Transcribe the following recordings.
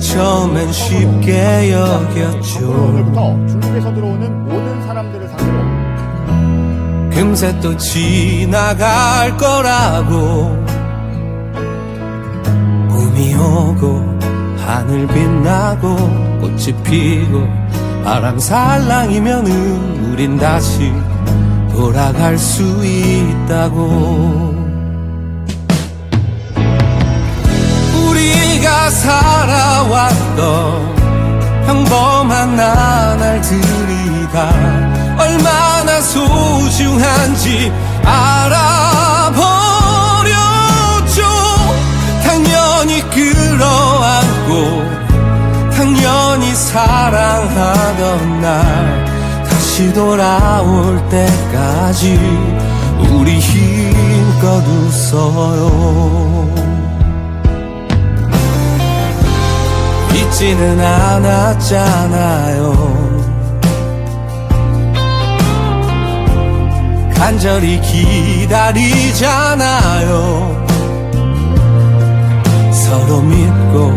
처음엔 쉽게 여겼죠. 오늘부터 중국에서 들어오는 모든 사람들을 상대로. 금세 또 지나갈 거라고 봄이 오고 하늘 빛나고 꽃이 피고 바람 살랑이면은 우린 다시 돌아갈 수 있다고. 우리가 살 아왔던 평범한 나날 들이 다 얼마나 소중한지 알아버렸죠. 당연히 끌어안고 당연히 사랑하던 날 다시 돌아올 때까지 우리 힘껏 웃어요 잊지는 않았잖아요. 간절히 기다리잖아요. 서로 믿고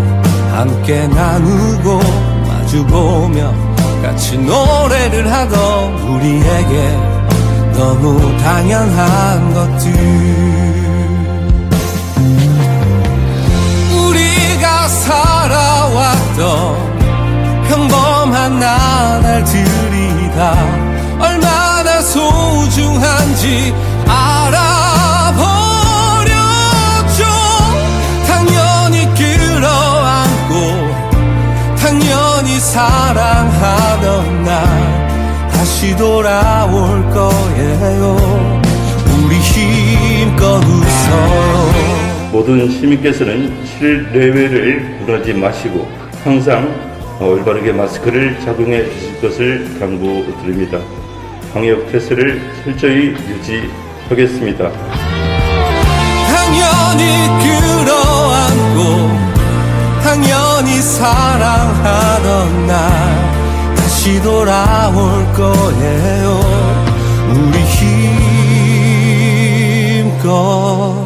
함께 나누고 마주보며 같이 노래를 하던 우리에게 너무 당연한 것들. 날 들이 다. 얼마나 소중한지 알아버렸죠. 당연히 끌어안고 당연히 사랑하던 날 다시 돌아올 거예요. 우리 힘껏 웃어요 모든 시민께서는 실내외를 무너지 마시고 항상 올바르게 마스크를 착용해 주실 것을 당부드립니다. 방역 태세를 철저히 유지하겠습니다. 당연히 끌어안고 당연히 사랑하던 날 다시 돌아올 거예요 우리 힘껏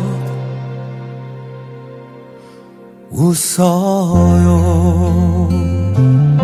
웃어요 Mm-hmm.